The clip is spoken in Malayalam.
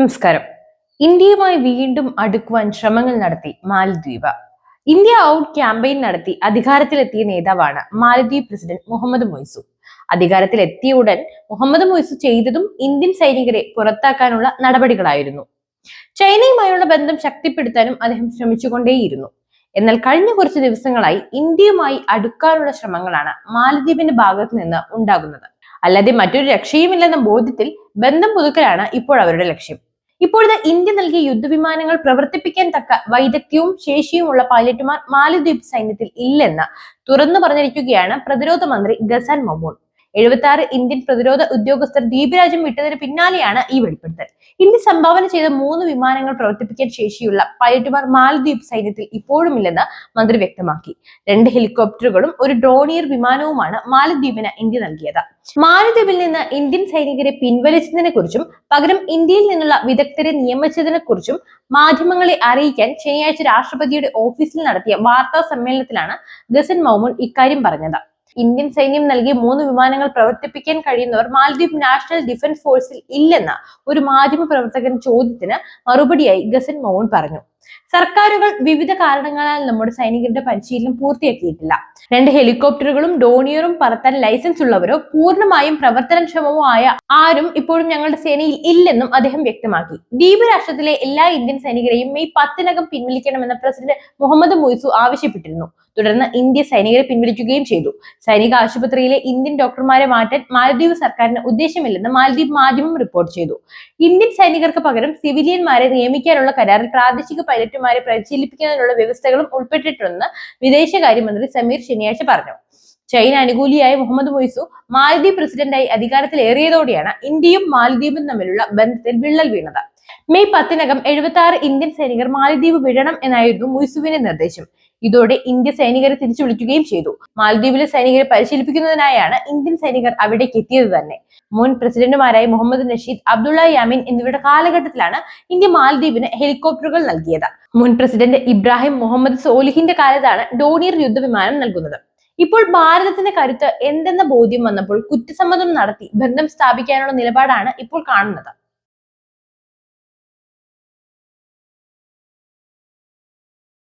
നമസ്കാരം. ഇന്ത്യയുമായി വീണ്ടും അടുക്കുവാൻ ശ്രമങ്ങൾ നടത്തി മാലദ്വീപ്. ഇന്ത്യ ഔട്ട് ക്യാമ്പയിൻ നടത്തി അധികാരത്തിലെത്തിയ നേതാവാണ് മാലദ്വീപ് പ്രസിഡന്റ് മുഹമ്മദ് മൊയ്സു അധികാരത്തിലെത്തിയ ഉടൻ മുഹമ്മദ് മൊയ്സു ചെയ്തതും ഇന്ത്യൻ സൈനികരെ പുറത്താക്കാനുള്ള നടപടികളായിരുന്നു. ചൈനയുമായുള്ള ബന്ധം ശക്തിപ്പെടുത്താനും അദ്ദേഹം ശ്രമിച്ചുകൊണ്ടേയിരുന്നു. എന്നാൽ കഴിഞ്ഞ കുറച്ച് ദിവസങ്ങളായി ഇന്ത്യയുമായി അടുക്കാനുള്ള ശ്രമങ്ങളാണ് മാലദ്വീപിന്റെ ഭാഗത്ത് നിന്ന് ഉണ്ടാകുന്നത്. അല്ലാതെ മറ്റൊരു രക്ഷയുമില്ലെന്ന ബോധ്യത്തിൽ ബന്ധം പുതുക്കലാണ് ഇപ്പോൾ അവരുടെ ലക്ഷ്യം. ഇപ്പോഴത്തെ ഇന്ത്യ നൽകിയ യുദ്ധവിമാനങ്ങൾ പ്രവർത്തിപ്പിക്കാൻ തക്ക വൈദഗ്ധ്യവും ശേഷിയുമുള്ള പൈലറ്റുമാർ മാലദ്വീപ് സൈന്യത്തിൽ ഇല്ലെന്ന് തുറന്നു പറഞ്ഞിരിക്കുകയാണ് പ്രതിരോധ മന്ത്രി ഗസാൻ മൊമോൺ. എഴുപത്തി ആറ് ഇന്ത്യൻ പ്രതിരോധ ഉദ്യോഗസ്ഥർ ദ്വീപ് രാജ്യം വിട്ടതിന് പിന്നാലെയാണ് ഈ വെളിപ്പെടുത്തൽ. ഇന്ത്യ സംഭാവന ചെയ്ത മൂന്ന് വിമാനങ്ങൾ പ്രവർത്തിപ്പിക്കാൻ ശേഷിയുള്ള പൈലറ്റുമാർ മാലദ്വീപ് സൈന്യത്തിൽ ഇപ്പോഴുമില്ലെന്ന് മന്ത്രി വ്യക്തമാക്കി. രണ്ട് ഹെലികോപ്റ്ററുകളും ഒരു ഡ്രോണിയർ വിമാനവുമാണ് മാലദ്വീപിന് ഇന്ത്യ നൽകിയത്. മാലദ്വീപിൽ നിന്ന് ഇന്ത്യൻ സൈനികരെ പിൻവലിച്ചതിനെ കുറിച്ചും പകരം ഇന്ത്യയിൽ നിന്നുള്ള വിദഗ്ധരെ നിയമിച്ചതിനെ കുറിച്ചും മാധ്യമങ്ങളെ അറിയിക്കാൻ ശനിയാഴ്ച രാഷ്ട്രപതിയുടെ ഓഫീസിൽ നടത്തിയ വാർത്താ സമ്മേളനത്തിലാണ് ഗസൻ മൗമുൻ ഇക്കാര്യം പറഞ്ഞത്. ഇന്ത്യൻ സൈന്യം നൽകിയ മൂന്ന് വിമാനങ്ങൾ പ്രവർത്തിപ്പിക്കാൻ കഴിയുന്നവർ മാലദ്വീപ് നാഷണൽ ഡിഫൻസ് ഫോഴ്സിൽ ഇല്ലെന്ന ഒരു മാധ്യമ പ്രവർത്തകൻ ചോദ്യത്തിന് മറുപടിയായി ഗസൻ മൗൺ പറഞ്ഞു. സർക്കാരുകൾ വിവിധ കാരണങ്ങളാൽ നമ്മുടെ സൈനികരുടെ പരിശീലനം പൂർത്തിയാക്കിയിട്ടില്ല. രണ്ട് ഹെലികോപ്റ്ററുകളും ഡോണിയറും പറത്താൻ ലൈസൻസ് ഉള്ളവരോ പൂർണമായും പ്രവർത്തനക്ഷമമോ ആയ ആരും ഇപ്പോഴും ഞങ്ങളുടെ സേനയിൽ ഇല്ലെന്നും അദ്ദേഹം വ്യക്തമാക്കി. ദ്വീപ് രാഷ്ട്രത്തിലെ എല്ലാ ഇന്ത്യൻ സൈനികരെയും മെയ് പത്തിനകം പിൻവലിക്കണമെന്ന് പ്രസിഡന്റ് മുഹമ്മദ് മൊയ്സു ആവശ്യപ്പെട്ടിരുന്നു. തുടർന്ന് ഇന്ത്യ സൈനികരെ പിൻവലിക്കുകയും ചെയ്തു. സൈനിക ആശുപത്രിയിലെ ഇന്ത്യൻ ഡോക്ടർമാരെ മാറ്റാൻ മാലദ്വീപ് സർക്കാരിന് ഉദ്ദേശമില്ലെന്ന് മാലദ്വീപ് മാധ്യമം റിപ്പോർട്ട് ചെയ്തു. ഇന്ത്യൻ സൈനികർക്ക് പകരം സിവിലിയന്മാരെ നിയമിക്കാനുള്ള കരാറിൽ പ്രാദേശിക പൈലറ്റുമാരെ പരിശീലിപ്പിക്കുന്നതിനുള്ള വ്യവസ്ഥകളും ഉൾപ്പെട്ടിട്ടുണ്ടെന്ന് വിദേശകാര്യമന്ത്രി സമീർ ശനിയാഴ്ച പറഞ്ഞു. ചൈന അനുകൂലിയായ മുഹമ്മദ് മൊയ്സു മാലദ്വീപ് പ്രസിഡന്റായി അധികാരത്തിലേറിയതോടെയാണ് ഇന്ത്യയും മാലദ്വീപും തമ്മിലുള്ള ബന്ധത്തിൽ വിള്ളൽ വീണത്. മെയ് പത്തിനകം എഴുപത്തി ആറ് ഇന്ത്യൻ സൈനികർ മാലദ്വീപ് വിടണം എന്നായിരുന്നു മുയ്സുവിന്റെ നിർദ്ദേശം. ഇതോടെ ഇന്ത്യ സൈനികരെ തിരിച്ചു വിളിക്കുകയും ചെയ്തു. മാലദ്വീപിലെ സൈനികരെ പരിശീലിപ്പിക്കുന്നതിനായാണ് ഇന്ത്യൻ സൈനികർ അവിടേക്ക് എത്തിയത് തന്നെ. മുൻ പ്രസിഡന്റുമാരായ മുഹമ്മദ് നഷീദ് അബ്ദുള്ള യാമിൻ എന്നിവരുടെ കാലഘട്ടത്തിലാണ് ഇന്ത്യ മാലദ്വീപിന് ഹെലികോപ്റ്ററുകൾ നൽകിയത്. മുൻ പ്രസിഡന്റ് ഇബ്രാഹിം മുഹമ്മദ് സോലിഹിന്റെ കാലത്താണ് ഡോണിയർ യുദ്ധവിമാനം നൽകുന്നത്. ഇപ്പോൾ ഭാരതത്തിന്റെ കരുത്ത് എന്തെന്ന ബോധ്യം വന്നപ്പോൾ കുറ്റസമ്മതം നടത്തി ബന്ധം സ്ഥാപിക്കാനുള്ള നിലപാടാണ് ഇപ്പോൾ കാണുന്നത്.